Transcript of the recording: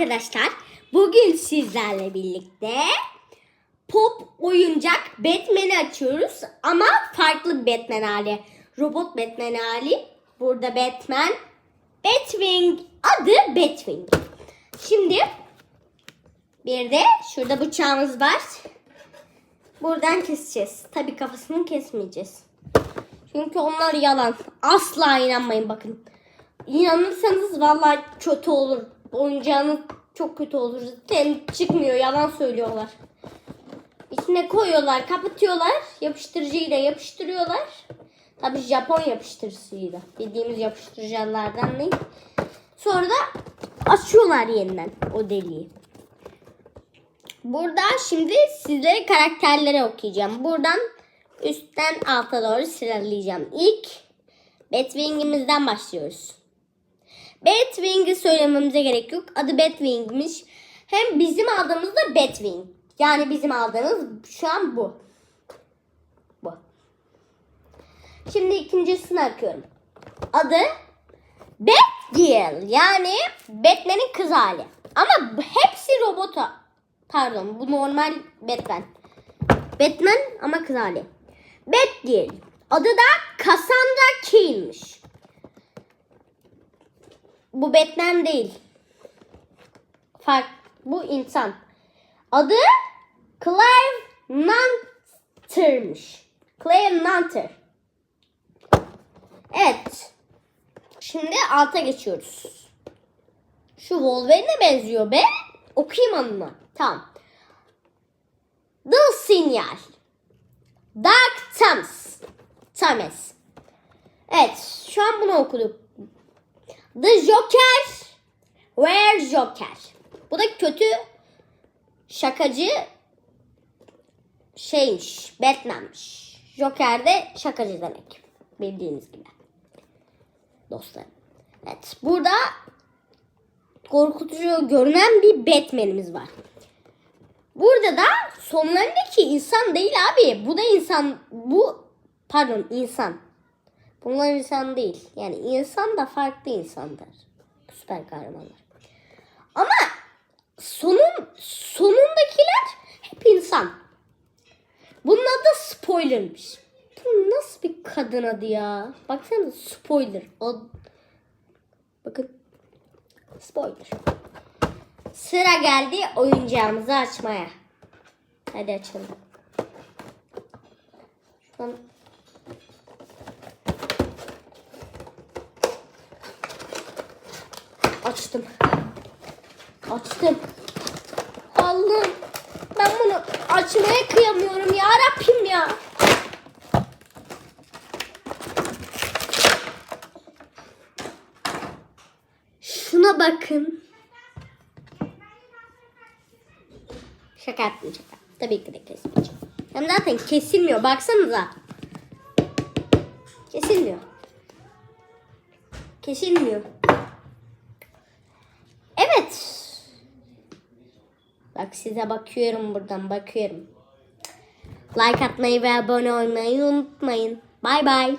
arkadaşlar. Bugün sizlerle birlikte pop oyuncak Batman'i açıyoruz. Ama farklı Batman hali. Robot Batman hali. Burada Batman. Batwing. Adı Batwing. Şimdi bir de şurada bıçağımız var. Buradan keseceğiz. Tabii kafasını kesmeyeceğiz. Çünkü onlar yalan. Asla inanmayın bakın. İnanırsanız vallahi kötü olur. Oyuncağınız çok kötü olur. Zaten çıkmıyor. Yalan söylüyorlar. İçine koyuyorlar, kapatıyorlar. Yapıştırıcıyla yapıştırıyorlar. Tabii Japon yapıştırıcısıyla. Bildiğimiz yapıştırıcılardan değil. Sonra da açıyorlar yeniden o deliği. Burada şimdi sizlere karakterleri okuyacağım. Buradan üstten alta doğru sıralayacağım. İlk Batwing'imizden başlıyoruz. Batwing'i söylememize gerek yok. Adı Batwing'miş. Hem bizim aldığımız da Batwing. Yani bizim aldığımız şu an bu. Bu. Şimdi ikincisini akıyorum. Adı Batgirl. Yani Batman'in kız hali. Ama hepsi robota. Pardon bu normal Batman. Batman ama kız hali. Batgirl. Adı da Cassandra Cain'miş. Bu Batman değil. Fark. Bu insan. Adı Clive Nanter'mış. Clive Nanter. Evet. Şimdi alta geçiyoruz. Şu Wolverine'e benziyor be. Okuyayım anına. Tamam. The Signal. Dark Thomas. Thomas. Evet. Şu an bunu okuduk. The Joker. Where Joker. Bu da kötü şakacı şeymiş. Batman'miş. Joker de şakacı demek. Bildiğiniz gibi. Dostlar. Evet. Burada korkutucu görünen bir Batman'imiz var. Burada da sonlarındaki insan değil abi. Bu da insan. Bu pardon insan. Bunlar insan değil. Yani insan da farklı insanlar. Süper kahramanlar. Ama sonun sonundakiler hep insan. Bunun adı spoilermiş. Bu nasıl bir kadın adı ya? Baksana spoiler. O... Bakın. Spoiler. Sıra geldi oyuncağımızı açmaya. Hadi açalım. Şu Açtım. Açtım. Allah'ım. Ben bunu açmaya kıyamıyorum ya Rabbim ya. Şuna bakın. Şaka yaptım şaka. Tabii ki de kesmeyeceğim. Hem zaten kesilmiyor. Baksanıza. Kesilmiyor. Kesilmiyor. Evet. Bak size bakıyorum buradan bakıyorum. Like atmayı ve abone olmayı unutmayın. Bay bay.